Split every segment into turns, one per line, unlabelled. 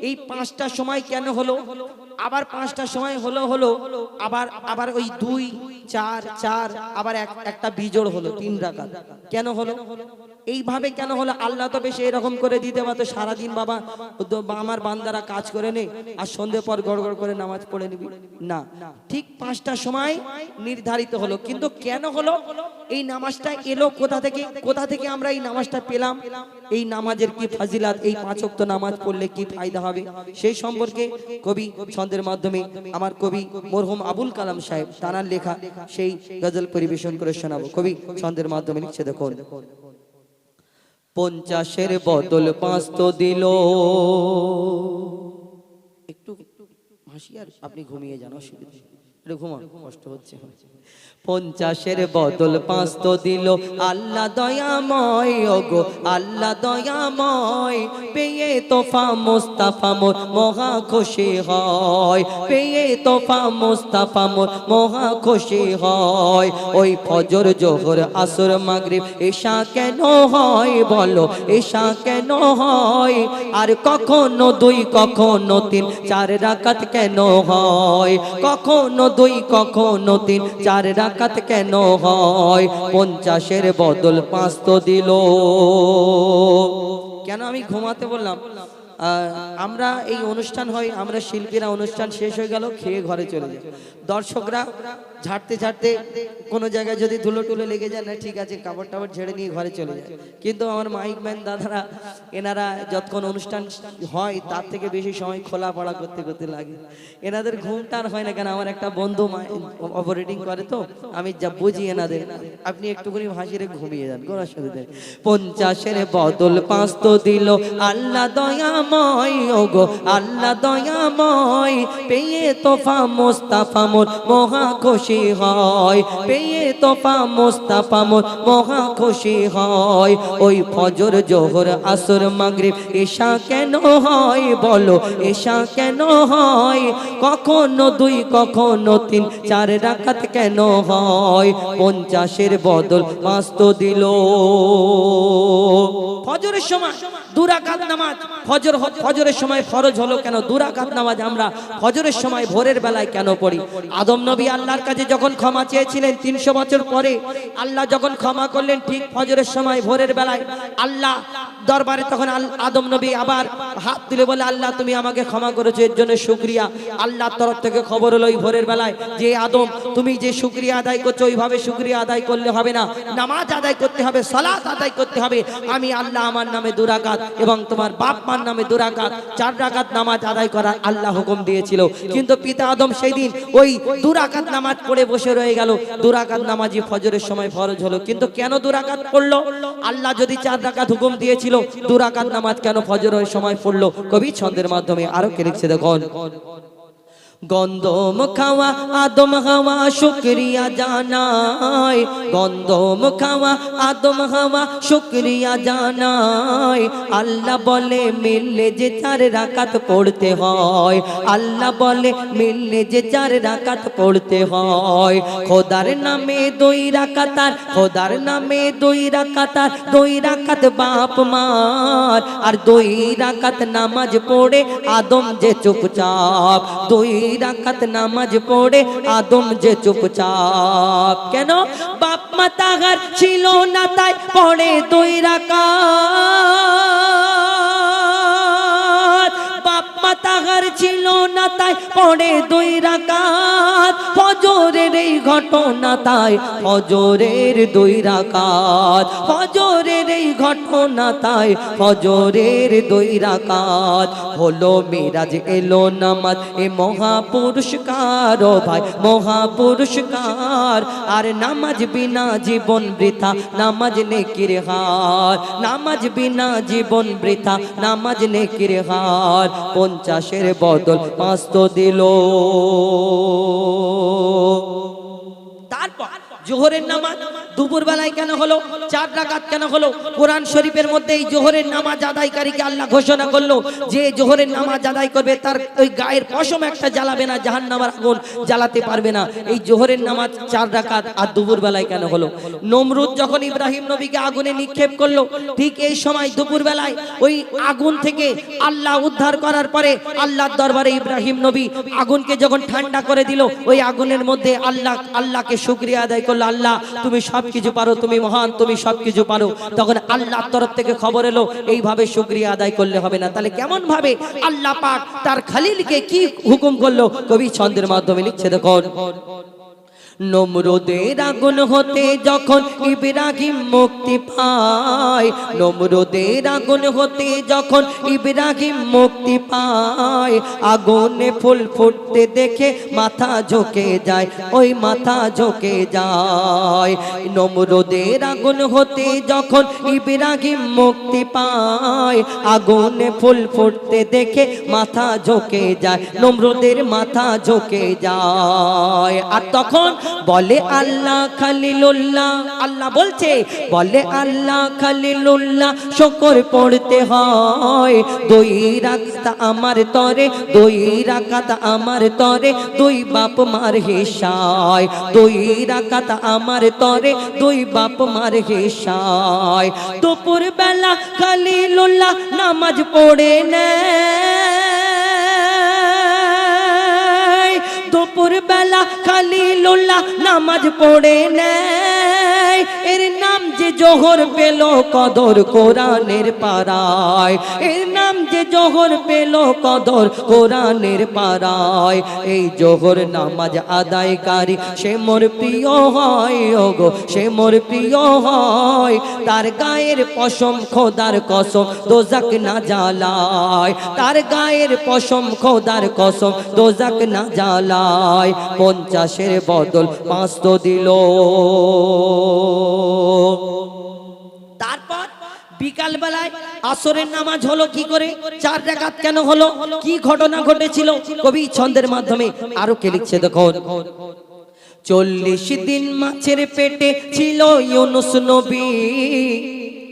এই পাঁচটা সময় কেন হলো? আবার পাঁচটা সময় হলো হলো, আবার আবার ওই দুই, চার চার, আবার এক, একটা বিজোড় হলো, তিন রাখা কেন হলো? এইভাবে কেন হলো? আল্লাহ তো বেশি এরকম করে দিতে পারতো। সারাদিন বাবা আমার বান্দারা কাজ করে নে, আর সন্ধে পর গড় করে নামাজ পড়ে নিবি। না, ঠিক পাঁচটা সময় নির্ধারিত হলো। কিন্তু কেন হলো? এই নামাজটা এলো কোথা থেকে? কোথা থেকে আমরা এই নামাজটা পেলাম? এই নামাজের কি ফাজিলাত? এই পাঁচ ওয়াক্ত নামাজ পড়লে কি ফায়দা হবে? সেই সম্পর্কে কবি ছন্দের মাধ্যমে আমার কবি মরহুম আবুল কালাম সাহেব তানার লেখা সেই গজল পরিবেশন করে শোনাবো। কবি ছন্দের মাধ্যমে লিখছে দেখুন। পঞ্চাশের বদল পাঁচ তো দিল একটু হাসি আর আপনি ঘুমিয়ে যান, অসুবিধা। ঘুমান, কষ্ট হচ্ছে পঞ্চাশের বদল পাঁচ তো দিল। আল্লাহ দয়াময়, ওগো, আল্লাহ দয়াময়। পেয়ে তোফা মোস্তাফা মোর, মহা খুশি হয়। পেয়ে তোফা মোস্তাফা মোর, মহা খুশি হয়। ওই ফজর, জোহর, আসর, মাগরিব এশা কেন হয় বলো? এশা কেন হয়? আর কখনো দুই, কখনো তিন, চার রাকাত কেন হয়? কখনো দুই, কখনো তিন, চার রাকাত কেন হয়? পঞ্চাশের বদল পাঁচ তো দিল। কেন আমি ঘুমাতে বললাম? আমরা এই অনুষ্ঠান হয়, আমরা শিল্পীরা অনুষ্ঠান শেষ হয়ে গেল, খেয়ে ঘরে চলে যাই। দর্শকরা ঝাড়তে ঝাড়তে কোনো জায়গায় যদি ধুলো টুলো লেগে যায়, না ঠিক আছে, কাপড় টাপড় ঝেড়ে নিয়ে ঘরে চলে যায়। কিন্তু আমার মাইক ম্যান দাদারা, এনারা যতক্ষণ অনুষ্ঠান হয়, তার থেকে বেশি সময় খোলা পড়া করতে করতে লাগে। এনাদের ঘুমটা আর হয় না কেন? আমার একটা বন্ধু অপারেটিং করে তো, আমি যা বুঝি এনাদের। আপনি একটুখানি ভাসিরে ঘুমিয়ে যান, কোনো অসুবিধা পঞ্চাশের বদল পাঁচ তো দিল, আল্লাহ দয়াময়, ওগো, আল্লাহ দয়াময়। পেয়ে তোফা মোস্তাফা মোর মহা খুশি হয়, পেয়ে তোফা মোস্তাফা মহা খুশি হয়। ওই ফজর, জোহর, আসর, মাগরিব, এশা কেন হয় বলো? এশা কেন হয়? কখনো দুই, কখনো তিন, চার রাকাত কেন হয়? পঞ্চাশের বদল পাঁচ তো দিল। ফজরের সময় দুরাকাত নামাজ, ফজর ফজরের সময় ফরজ হলো কেন? দুরাকাত নামাজ আমরা ফজরের সময় ভোরের বেলায় কেন পড়ি? আদম নবী আল্লাহর কাছে যখন ক্ষমা চেয়েছিলেন তিনশো বছর পরে, আল্লাহ যখন ক্ষমা করলেন ঠিক ফজরের সময়, ভোরের বেলায়, আল্লাহ দরবারে তখন আদম নবী আবার হাত তুলে বলে, আল্লাহ, তুমি আমাকে ক্ষমা করেছ, এর জন্য শুক্রিয়া। আল্লাহর তরফ থেকে খবর হলো ভোরের বেলায়, যে আদম, তুমি যে শুক্রিয়া আদায় করছ, ওইভাবে শুক্রিয়া আদায় করলে হবে না। নামাজ আদায় করতে হবে, সালাত আদায় করতে হবে। আমি আল্লাহ আমার নামে দুরাকাত এবং তোমার বাপ মার নামে দুরাকাত চার রাকাত নামাজ আদায় করার আল্লাহ হুকুম দিয়েছিল। কিন্তু পিতা আদম সেই দিন ওই দুরাকাত নামাজ পড়ে বসে রয়ে গেল। দুরাকাত নামাজি ফজরের সময় ফরজ হলো। কিন্তু কেন দুরাকাত পড়ল? আল্লাহ যদি চার রাকাত হুকুম দিয়েছিল, দুরাকাত নামাজ কেন ফজরের সময় পড়ল? কবি ছন্দের মাধ্যমে আরও কে লিখছে দেখুন। গন্ধম খাওয়া, আদম হাওয়া, শুক্রিয়া জানাই। গন্ধম খাওয়া, আদম হাওয়া, শুক্রিয়া জানাই। আল্লাহ বলে, মিললে যে চার রাকাত পড়তে হয়। আল্লাহ বলে, মিললে যে চার রাকাত পড়তে হয়। খোদার নামে দুই রাকাতার খোদার নামে দুই রাকাতার দুই রাকাত বাপ মার। আর দুই রাকাত নামাজ পড়ে আদম যে চুপচাপ, দুই রাকাত নামাজ পড়ে আদম যে চুপচাপ, কেন? বাপ মা তাহার ছিল না তাই পড়ে দুই রাকাত। ছিল না তাই পড়ে দুই রাকাত। ফজরের এই ঘটনা তাই ফজরের দুই রাকাত। ফজরের এই ঘটনা তাই ফজরের দুই রাকাত। হলো মিরাজ, এলো নামাজ, এ মহা পুরস্কার ও ভাই মহা পুরস্কার আর নামাজ বিনা জীবন বৃথা, নামাজ নেকির হার। নামাজ বিনা জীবন বৃথা, নামাজ নেকির হার। পঞ্চাশের বদল পাঁচ তো দিল। তারপর জোহরের নামাজ দুপুর বেলায় কেন হলো? চার রাকাত কেন হলো? কোরআন শরীফের মধ্যে এই জোহরের নামাজ আদায়কারীকে আল্লাহ ঘোষণা করল যে জোহরের নামাজ আদায় করবে, তার ওই গায়ের পশম একটা জ্বালাবে না, জাহান্নামার আগুন জ্বালাতে পারবে না। এই জোহরের নামাজ চার রাকাত আর দুপুর বেলায় কেন হলো? নমরুদ যখন ইব্রাহিম নবীকে আগুনে নিক্ষেপ করল, ঠিক এই সময় দুপুর বেলায় ওই আগুন থেকে আল্লাহ উদ্ধার করার পরে আল্লাহর দরবারে ইব্রাহিম নবী আগুনকে যখন ঠান্ডা করে দিল, ওই আগুনের মধ্যে আল্লাহ, আল্লাহকে শুক্রিয়া আদায় করল, আল্লাহ, তুমি সবকিছু পারো, তুমি মহান, তুমি সবকিছু পারো। তখন আল্লাহর তরফ থেকে খবর এলো, এইভাবে শুক্রিয়া আদায় করলে হবে না। তাহলে কেমন ভাবে আল্লাহ পাক তার খালিলকে কি হুকুম করল? কবি ছন্দের মাধ্যমে লিখছে দেখুন। নমরুদের আগুন হতে যখন ইব্রাহিম মুক্তি পায়, নমরুদের আগুন হতে যখন ইব্রাহিম মুক্তি পায়, আগুনে ফুল ফুটতে দেখে মাথা ঝোঁকে যায়, ওই মাথা ঝোঁকে যায়। নমরুদের আগুন হতে যখন ইব্রাহিম মুক্তি পায়, আগুনে ফুল ফুটতে দেখে মাথা ঝোঁকে যায়, নমরুদের মাথা ঝোঁকে যায়। আর তখন বলে আল্লাহ খালিলুল্লাহ। আল্লাহ বলছে, বলে আল্লাহ খালিলুল্লাহ, শকর পড়তে হয়। দুই রাকাত আমার তরে, দুই রাকাত আমার তরে, দুই বাপ মার হিসায়। দুই রাকাত আমার তরে, দুই বাপ মার হিসায়। দুপুর বেলা খালিলুল্লাহ নামাজ পড়ে নেয়। দুপুর বেলা খালিলুল্লাহ নামাজ পড়ে নেয়। এর নাম যে জোহর পেল কদর কোরআনের পাড়ায়। এর নাম যে জোহর পেল কদর কোরআনের পাড়ায়। এই জোহর নামাজ আদায়কারী, সে মোর প্রিয় হয়, ওগো, সে মোর প্রিয় হয়। তার গায়ের পশম খোদার কসম, দোজাক না জ্বালায়। তার গায়ের পশম খোদার কসম, দোজাক না জ্বালায়। পঞ্চাশের বদল পাঁচ তো দিল। তারপর বিকাল বেলায় আসরের নামাজ হলো কি করে? চার রাকাত কেন হলো? কি ঘটনা ঘটেছিল? কবি ছন্দের মাধ্যমে আরও কে লিখছে দেখুন। চল্লিশ দিন মাছের পেটে ছিল ইউনুস নবী।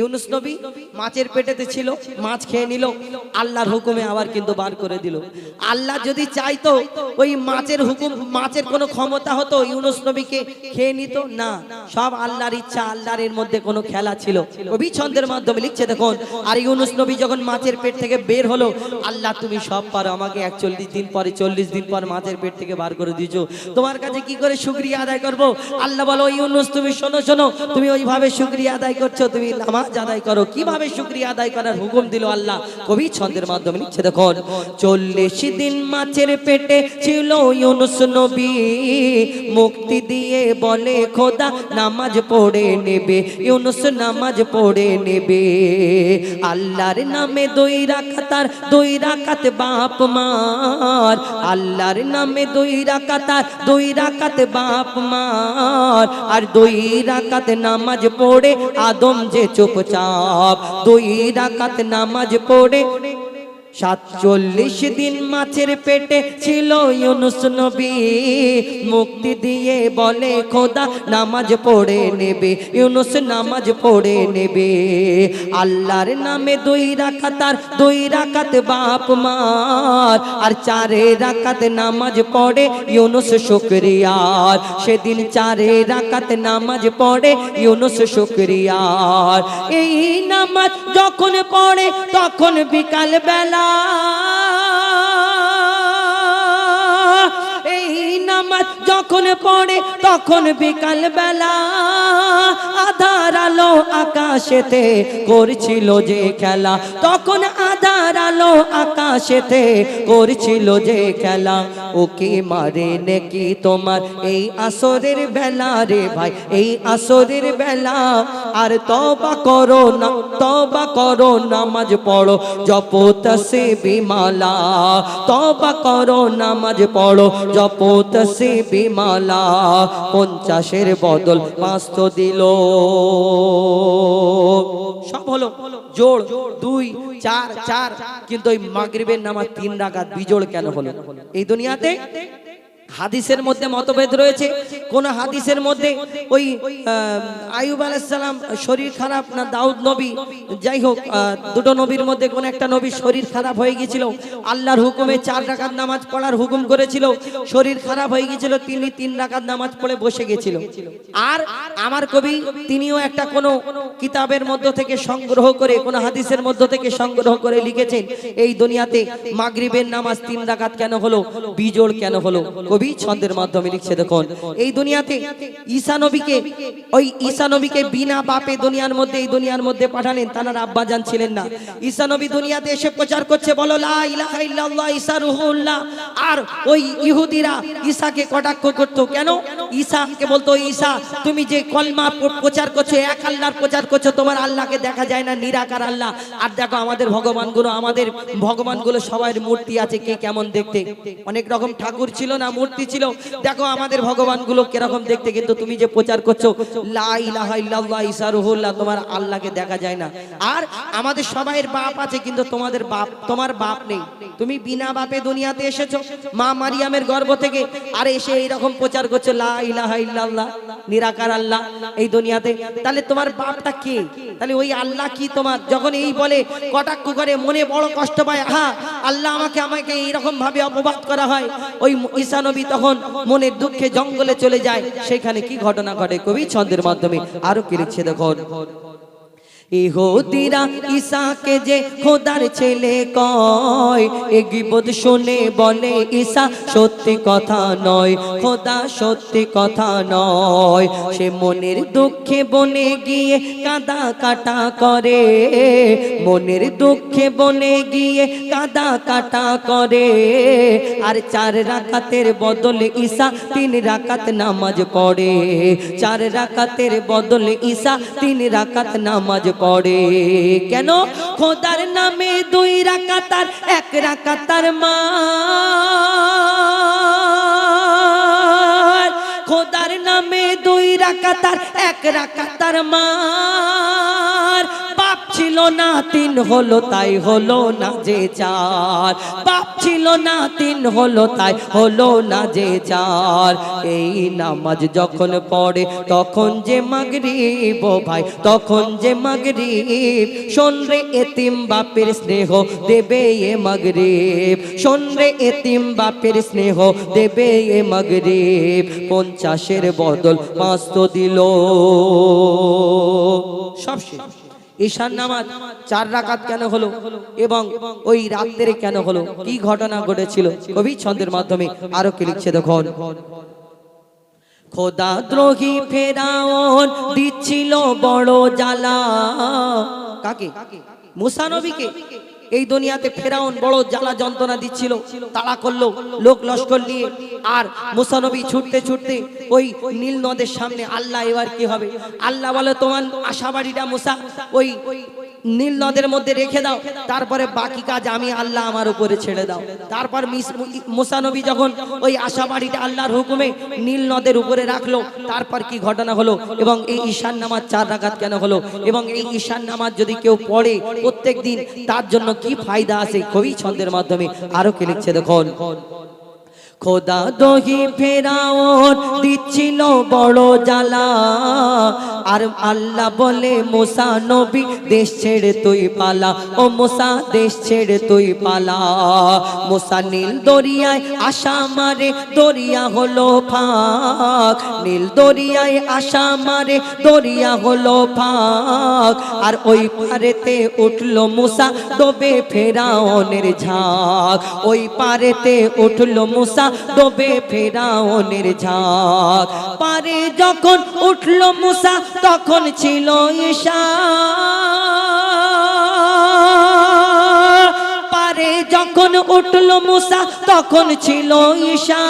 ইউনুস নবী মাছের পেটেতে ছিল, মাছ খেয়ে নিল। আল্লাহর হুকুমে আবার কিন্তু বার করে দিল। আল্লাহ যদি চাইতো ওই মাছের হুকুম, মাছের কোনো ক্ষমতা হতো, ইউনুস নবীকে খেয়ে নিত, না। সব আল্লাহর ইচ্ছা, আল্লাহর এর মধ্যে কোনো খেলা ছিল। কবি ছন্দের মাধ্যমে লিখছে, দেখুন, আর ইউনুস নবী যখন মাছের পেট থেকে বের হলো, আল্লাহ তুমি সব পারো, আমাকে একচল্লিশ দিন পরে, চল্লিশ দিন পর মাছের পেট থেকে বার করে দিয়েছ। তোমার কাছে কি করে শুক্রিয়া আদায় করব? আল্লাহ বলো, ইউনুস, তুমি শোনো শোনো, তুমি ওইভাবে শুক্রিয়া আদায় করছ, তুমি নামাজ আদায় করো। কীভাবে শুক্রিয়া আদায় করার হুকুম দিল আল্লাহ? কবি ছন্দের মাধ্যমে লিখছে, দেখুন। চল্লিশ দিন মাছের পেটে ছিল ইউনুস নবী। মুক্তি দিয়ে বলে, খোদা, নামাজ পড়ে নেবে। ইউনুস নামাজ পড়ে নেবে। আল্লাহর নামে দুই রাকাতার, দুই রাকাত বাপ মার। আল্লাহর নামে দুই রাকাতার, দুই রাকাত বাপ মার। আর দুই রাকাত নামাজ পড়ে আদম যে চুপচাপ দুই রাকাত নামাজ পড়ে সাতচল্লিশ দিন মাছের পেটে ছিল ইউনুস নবী। মুক্তি দিয়ে বলে, খোদা, নামাজ পড়ে নেবে, ইউনুস নামাজ পড়ে নেবে। আল্লাহর নামে দুই রাকাতার দুই রাকাত বাপ মার, আর চারে রাকাত নামাজ পড়ে ইউনুস শুক্রিয়ার। সেদিন চারে রাকাত নামাজ পড়ে ইউনুস শুক্রিয়ার। এই নামাজ যখন পড়ে, তখন বিকাল বেলা এই নামাজ যখন পড়ে তখন বিকাল বেলা আধার আলো আকাশেতে করছিল যে খেলা। তখন আধার আলো আকাশেতে করছিল যে খেলা। ওকে মারে নাকি তোমার? এই আসরের বেলা রে ভাই, এই আসরের বেলা। আর তবা করো না তবা করো নামাজ পড়ো, জপত সে বিমালা তবা করো নামাজ পড়ো, জপত সে বিমালা পঞ্চাশের বদল পাঁচ তো দিল। সব হলো। জোড়, দুই, চার চার। কিন্তু ওই মাগরিবের নামাজ তিন রাকাত বিজোড় কেন হলো? এই দুনিয়াতে হাদিসের মধ্যে মতভেদ রয়েছে। কোন হাদিসের মধ্যে ওই আহ, আইয়ুব আলাইসালাম শরীর খারাপ না দাউদ নবী? যাই হোক দুটো নবীর মধ্যে কোন একটা নবীর শরীর খারাপ হয়ে গিয়েছিল। আল্লাহর হুকুমে চার রাকাত নামাজ পড়ার হুকুম করেছিল। শরীর খারাপ হয়ে গিয়েছিল তিনি তিন রাকাত নামাজ পড়ে বসে গেছিল আর আমার কবি তিনিও একটা কোনো কিতাবের মধ্য থেকে সংগ্রহ করে কোন হাদিসের মধ্য থেকে সংগ্রহ করে লিখেছেন এই দুনিয়াতে মাগরিবের নামাজ তিন রাকাত কেন হলো? বিজোড় কেন হলো? কবি ছন্দের মাধ্যমে লিখছে দেখুন, এই দুনিয়াতে ঈসা নবীকে, ওই ঈসা নবীকে বিনা বাপে দুনিয়ার মধ্যে, এই দুনিয়ার মধ্যে পাঠালেন, তার আব্বা জান ছিলেন না। ঈসা নবী দুনিয়াতে এসে প্রচার করছে, বলো, লা ইলাহা ইল্লাল্লাহ, ঈসা রুহুল্লাহ আর ওই ইহুদিরা ঈসাকে কটাক্ষ করতো, কেন? ঈসাকে বলতো ঈসা তুমি যে কলমা প্রচার করছ, এক আল্লাহর প্রচার করছ, তোমার আল্লাহকে দেখা যায় না, নিরাকার আল্লাহ। আর দেখো, আমাদের ভগবানগুলো আমাদের ভগবানগুলো সবার মূর্তি আছে, কে কেমন দেখতে? অনেক রকম ঠাকুর ছিল না মূর্তি ছিল। দেখো আমাদের ভগবানগুলো কীরকম দেখতে, কিন্তু তুমি যে প্রচার করছ, লা ইলাহা ইল্লাল্লাহ ঈসা রুহুল্লাহ তোমার আল্লাহকে দেখা যায় না। আর আমাদের সবাইয়ের বাপ আছে, কিন্তু তোমাদের বাপ, তোমার বাপ নেই। তুমি বিনা বাপে দুনিয়াতে এসেছ, মা মারিয়ামের গর্ভ থেকে। আর এসে এইরকম প্রচার করছ, লা ইলাহা ইল্লাল্লাহ, নিরাকার আল্লাহ এই দুনিয়াতে। তাহলে তোমার বাপটা কে? তাহলে ওই আল্লাহ কি তোমার? যখন এই বলে, কটাক্ষ করে, মনে বড় কষ্ট পায় হ্যাঁ আল্লাহ আমাকে আমাকে এইরকম ভাবে অপবাদ করা হয়। ওই ঈসা নবী তখন মনের দুঃখে জঙ্গলে চলে যায়। সেখানে কি ঘটনা ঘটে? কবি ছন্দের মাধ্যমে আরও কি লিখছে দেখুন। ইহুদিরা ঈসাকে যে খোদার ছেলে কয়, এ গিবত শুনে বলে ঈসা সত্যি কথা নয়, খোদা সত্যি কথা নয়। সে মনের দুঃখে বনে গিয়ে কাদা কাটা করে, মনের দুঃখে বনে গিয়ে কাদা কাটা করে। আর চার রাকাতের বদলে ঈসা তিন রাকাত নামাজ পড়ে। চার রাকাতের বদলে ঈসা তিন রাকাত নামাজ পড়ে কেন? খোদার নামে দুই রাকাতার, এক রাকাতার মা খোদার নামে দুই রাকাতার, এক রাকাতার বাপ ছিল না, তিন হলো, তাই হলো না যে চার। বাপ ছিল না, তিন হলো, তাই হলো না যে চার। এই নামাজ যখন পড়ে, তখন যে মাগরিব ও ভাই, তখন যে মাগরিব। শোন রে এতিম বাপের স্নেহ দেবে এ মাগরিব। শোন রে এতিম বাপের স্নেহ দেবে এ মাগরিব। পঞ্চাশের বদল পাঁচ তো দিল। সব শেষ। ঈশান নামাজ চার রাকাত কেন হলো এবং ওই রাত্রে কেন হলো? কি ঘটনা ঘটেছিল? কবি ছন্দের মাধ্যমে আরও কি লিখছে দেখুন। খোদা দ্রোহী ফেরাউন দিচ্ছিল বড় জ্বালা। কাকে? মুসা নবীকে। এই দুনিয়াতে ফেরাউন বড় জ্বালা যন্ত্রণা দিচ্ছিল, তাড়া করল, লোক লস্কর নিয়ে, আর মুসানবী ছুটতে ছুটতে ওই নীল নদের সামনে আল্লাহ এবার কি হবে? আল্লাহ বলে, তোমার আশাবাড়িটা মুসা, ওই নীল নদের মধ্যে রেখে দাও, তারপরে বাকি কাজ আমি আল্লাহ আমার উপরে ছেড়ে দাও। তারপর মিস- মুসানবী যখন ওই আশাবাড়িটা আল্লাহর হুকুমে নীল নদের উপরে রাখল, তারপর কি ঘটনা হলো? এবং এই ঈশান নামাজ চার রাকাত কেন হলো? এবং এই ঈশান নামাজ যদি কেউ পড়ে প্রত্যেক দিন তার জন্য কি ফায়দা আছে কবি ছন্দের মাধ্যমে? আরও কে লিখছে দেখুন। খোদা দহি ফেরাওন দিচ্ছিল বড় জ্বালা। আর আল্লাহ বলে, মোসা নবী, দেশ ছেড়ে তুই পালা। ও মোসা, দেশ ছেড়ে তুই পালা। মোসা নীল দরিয়ায় আশা মারে, দরিয়া হলো ফাঁক। নীল দরিয়ায় আশা মারে, দরিয়া হলো ফাঁক। আর ওই পারেতে উঠল মুসা ডোবে ফেরাওনের ঝাঁক। ওই পারেতে উঠল মুসা ডোবে ফেরাউনের ঝাঁক। পারে যখন উঠল মুসা, তখন ছিল ঈশা। পারে যখন উঠল মুসা, তখন ছিল ঈশা।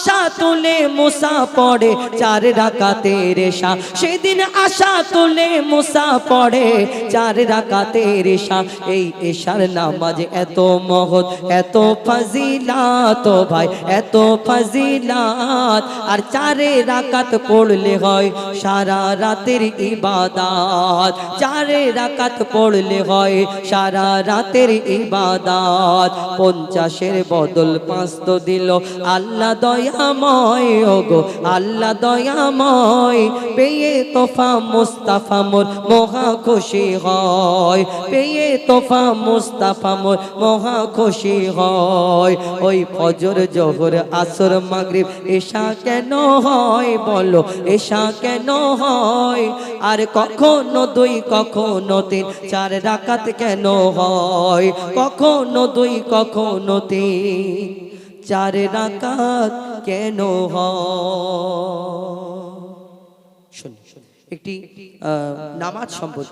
আশা তুলে মুসা পড়ে, চার রাকাতে রেশা সেদিন আশা তুলে মুসা পড়ে, চার রাকাতে রেশা এই এশার নামাজ এত মহৎ, এত ফাজিলাত ভাই, এত ফাজিলাত। আর চারে রাকাত পড়লে হয় সারা রাতের ইবাদাত। চারে রাকাত পড়লে হয় সারা রাতের ইবাদাত। পঞ্চাশের বদল পাঁচ তো দিল, আল্লাহ দয়াময়, ওগো আল্লাহ দয়াময়। পেয়ে তোফা মুস্তাফা মোর মহা খুশি হয়। পেয়ে তোফা মুস্তাফা মোর মহা খুশি হয়। ওই ফজর, জোহর, আসর, মাগরিব এশা কেন হয় বলো? এশা কেন হয়? আর কখনো দুই, কখনো তিন, চার রাকাত কেন হয়? কখনো দুই, কখনো তিন। চার রাকাত কেন হয়? শুনি একটি নামাজ সম্পর্কে